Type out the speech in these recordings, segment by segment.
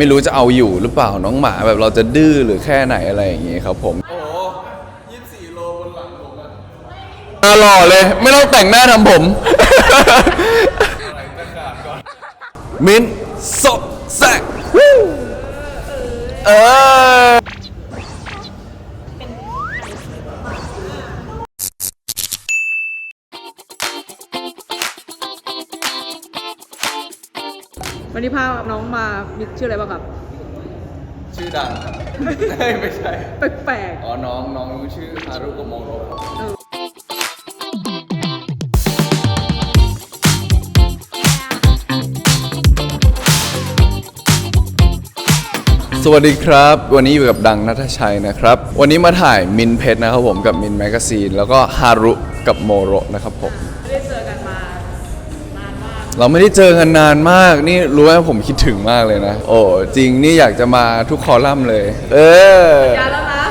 ไม่รู้จะเอาอยู่หรือเปล่าน้องหมาแบบเราจะดื้อหรือแค่ไหนอะไรอย่างงี้ครับผม โอ้ยี่สี่โลบนหลังผมอะอะหล่อเลย ไม่ต้องแต่งหน้าทำผม อะไรตั้งการก่อน มิ้นซอกแซกวู้เออ นนี้พาน้องมามีชื่ออะไรบ้างครับ ชื่อดังเฮ้ยไม่ใช่ แปลกอ๋อ น้องน้องชื่อฮารุโกโมโรครับๆเออสวัสดีครับ วันนี้อยู่กับดังนัทชัยนะครับ วันนี้มาถ่ายมินเพชรนะครับผมกับมินแมกซีนแล้วก็ฮารุกับโมโรนะครับผมไม่ได้เจอกันมานานมาก เราไม่ได้เจอกันนานมาก นี่รู้ไหมผมคิดถึงมากเลยนะ โอ้จริงนี่อยากจะมาทุกคอลัมน์เลย เออ ยาแล้วนะ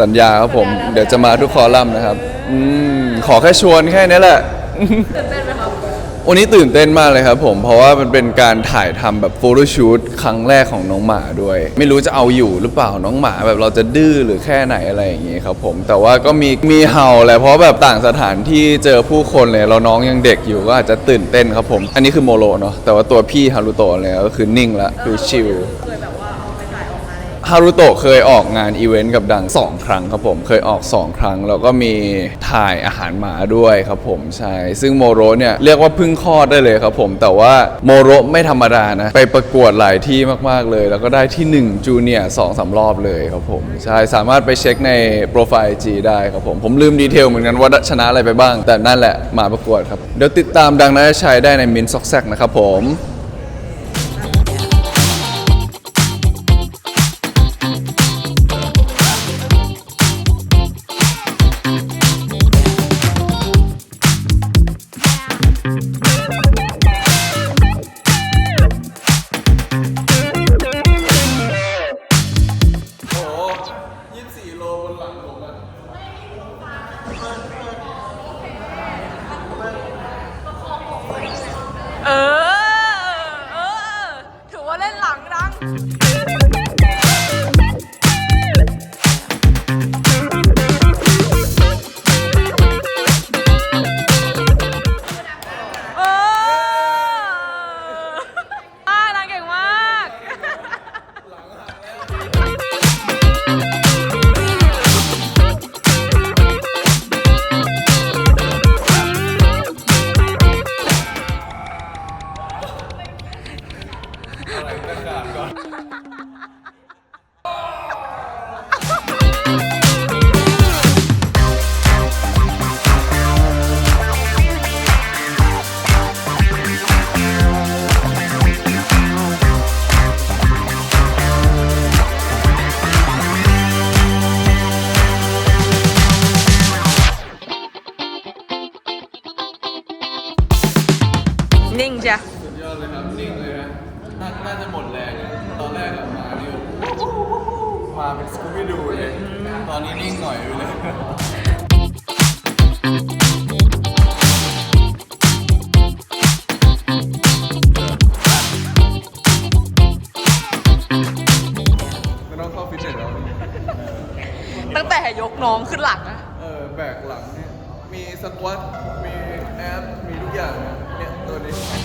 สัญญาครับผม เดี๋ยวจะมาทุกคอลัมน์นะครับ อืมขอแค่ชวนแค่นี้แหละ ตื่นเต้นไหมครับ วันนี้ตื่นเต้นมากเลยครับผม เพราะว่ามันเป็นการถ่ายทำแบบโฟโต้ชูตครั้งแรกของน้องหมาด้วย ไม่รู้จะเอาอยู่หรือเปล่าน้องหมาแบบเราจะดื้อหรือแค่ไหนอะไรอย่างงี้ครับผม แต่ว่าก็มีมีเห่าแหละเพราะแบบต่างสถานที่เจอผู้คนเลยเราน้องยังเด็กอยู่ก็อาจจะตื่นเต้นครับผม อันนี้คือโมโลเนาะแต่ว่าตัวพี่ฮารุโตะเนี่ยก็คือนิ่งละคือชิล ฮารุโตะเคยออกงานอีเวนต์กับดัง 2 ครั้งครับผมเคยออก 2 ครั้ง แล้วก็มีถ่ายอาหารหมาด้วยครับผมใช่ซึ่งโมโรเนี่ยเรียกว่าพึ่งคลอดได้เลยครับผม แต่ว่าโมโรไม่ธรรมดานะ ไปประกวดหลายที่มาก ๆ เลย แล้วก็ได้ที่ 1 จูเนียร์สองสามรอบเลยครับผม ใช่สามารถไปเช็คในโปรไฟล์ G ได้ครับผม ผมลืมดีเทลเหมือนกันว่าชนะอะไรไปบ้าง แต่นั่นแหละมาประกวดครับเดี๋ยวติดตามดังนัทชัยได้ในมินซ็อกแซกนะครับผม นิ่งจ้ะสุดยอดเลยครับ นิ่งเลยนะน่าน่าจะหมดแรงอะตอนแรกอะมานี่มาเป็นสกูบี้ดูเลย ตอนนี้นิ่งหน่อยอยู่เลยไม่ต้องเข้าฟิตเนสแล้ว ตั้งแต่ยกน้องขึ้นหลังอะเออ แบกหลังเนี่ย มีสควอตมีแอปมีทุกอย่างนะ เ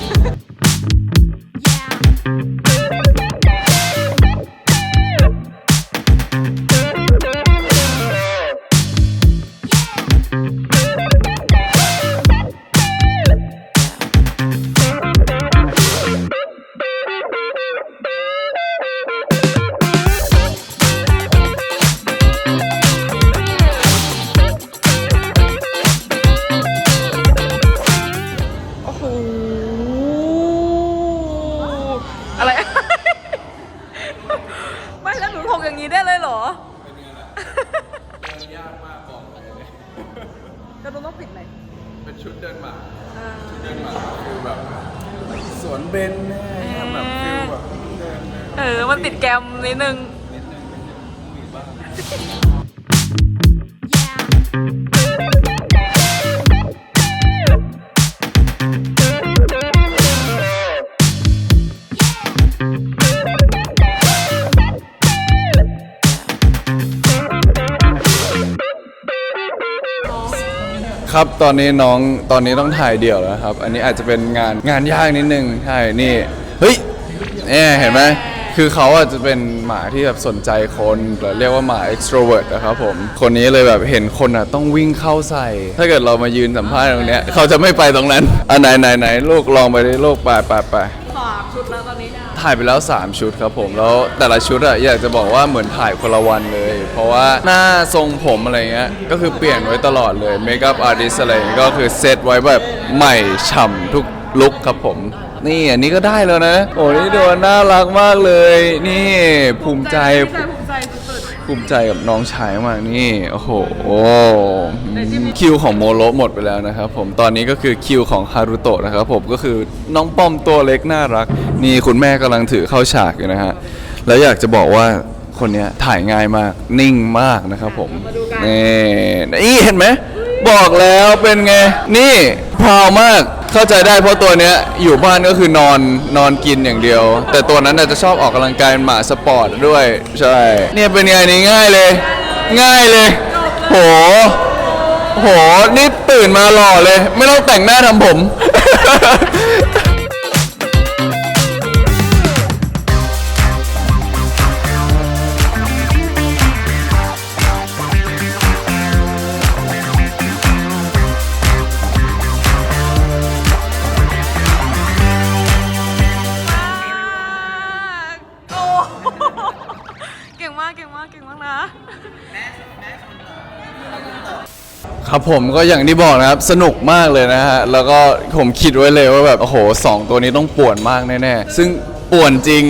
วนเบนแน่ทำแบบฟิลแบบเดินเลยเออ มันติดแกมนิดนึงนิดนึงนิดนึงมีบ้าง ครับ ตอนนี้น้องตอนนี้ต้องถ่ายเดี่ยวแล้วครับ อันนี้อาจจะเป็นงานงานยากนิดนึงใช่นี่เฮ้ยเนี่ยเห็นไหมคือเขาอาจจะเป็นหมาที่แบบสนใจคนหรือเรียกว่าหมา extrovert นะครับผม คนนี้เลยแบบเห็นคนอะต้องวิ่งเข้าใส่ ถ้าเกิดเรามายืนสัมภาษณ์ตรงเนี้ยเขาจะไม่ไปตรงนั้นอะไหนไหนไหนลูกลองไปดิลูกไปไปไป ชุดแล้วตอนนี้ถ่ายไปแล้ว 3 ชุดครับผมแล้วแต่ละชุดอะอยากจะบอกว่าเหมือนถ่ายคนละวันเลย เพราะว่าหน้าทรงผมอะไรเงี้ยก็คือเปลี่ยนไว้ตลอดเลยเมคอัพอาร์ติสอะไรเงี้ยก็คือเซตไว้แบบใหม่ฉ่ำทุกลุกครับผม นี่อันนี้ก็ได้แล้วนะ โอ้นี่ดูน่ารักมากเลย นี่ภูมิใจ ภูมิใจ ภูมิใจกับน้องชายมากนี่ โอ้โห คิวของโมโรหมดไปแล้วนะครับผมตอนนี้ก็คือคิวของฮารุโตะนะครับผมก็คือน้องป้อมตัวเล็กน่ารัก นี่คุณแม่กำลังถือเข้าฉากอยู่นะฮะแล้วอยากจะบอกว่าคนเนี้ยถ่ายง่ายมากนิ่งมากนะครับผมนี่นี่เห็นไหม บอกแล้วเป็นไง นี่พราวมากเข้าใจได้เพราะตัวเนี้ยอยู่บ้านก็คือนอนนอนกินอย่างเดียว แต่ตัวนั้นน่ะจะชอบออกกำลังกายหมาสปอร์ตด้วย ใช่ เนี่ยเป็นไงนี่ง่ายเลย ง่ายเลย โห โห นี่ตื่นมาหล่อเลย ไม่ต้องแต่งหน้าทำผมากเก่งมากเก่งมากนะ ครับผมก็อย่างที่บอกนะครับ สนุกมากเลยนะฮะ แล้วก็ผมคิดไว้เลยว่าแบบ โอ้โหสองตัวนี้ต้องป่วนมากแน่ๆ ซึ่งป่วนจริง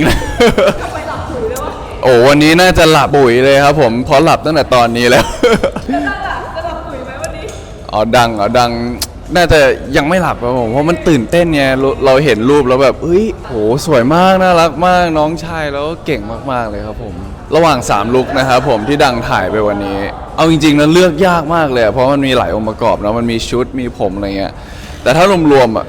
โอ้วันนี้น่าจะหลับปุ๋ยเลยครับผมเพราะหลับตั้งแต่ตอนนี้แล้ว อ๋อดังเหรอดังน่าจะยังไม่หลับครับผมเพราะมันตื่นเต้นไงเราเราเห็นรูปแล้วแบบเฮ้ยโหสวยมากน่ารักมากน้องชายแล้วก็เก่งมากๆเลยครับผม ระหว่าง 3 ลุกนะครับผมที่ดังถ่ายไปวันนี้ เอาจริงๆนะเลือกยากมากเลยอะเพราะมันมีหลายองค์ประกอบนะมันมีชุดมีผมอะไรเงี้ยแต่ถ้ารวมๆอะ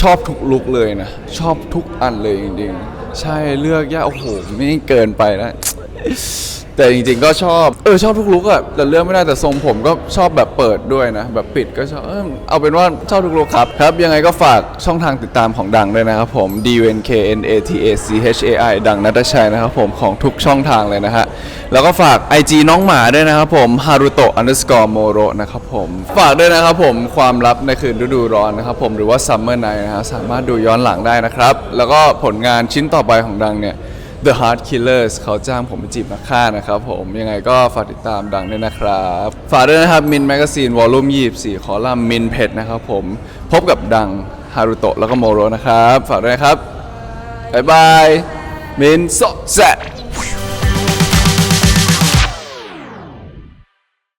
ชอบทุกลุกเลยนะ ชอบทุกอันเลยจริงๆ ใช่เลือกยากโอ้โหไม่เกินไปนะ แต่จริงๆก็ชอบเออชอบทุกลุกอะแต่เลือกไม่ได้แต่ทรงผมก็ชอบแบบเปิดด้วยนะ แบบปิดก็ชอบเออเอาเป็นว่าชอบทุกลุกครับครับ ยังไงก็ฝากช่องทางติดตามของดังด้วยนะครับผม D U N K N A T A C H A I ดังนัทชัยนะครับผมของทุกช่องทางเลยนะฮะแล้วก็ฝาก IG น้องหมาด้วยนะครับผม Haruto underscore Moro นะครับผมฝากด้วยนะครับผมความลับในคืนฤดูร้อนนะครับผมหรือว่า Summer Night นะฮะสามารถดูย้อนหลังได้นะครับ แล้วก็ผลงานชิ้นต่อไปของดังเนี่ย The Heart Killers เขาจ้างผมไปจีบนักฆ่านะครับผมยังไงก็ฝากติดตามดังด้วยนะครับ ฝากด้วยนะครับมินแมกซีนวอลลุ่ม24 คอลัมน์มินเพจนะครับผมพบกับดังฮารุโตะแล้วก็โมโรนะครับ ฝากด้วยครับ บ๊ายบายมินโซแซ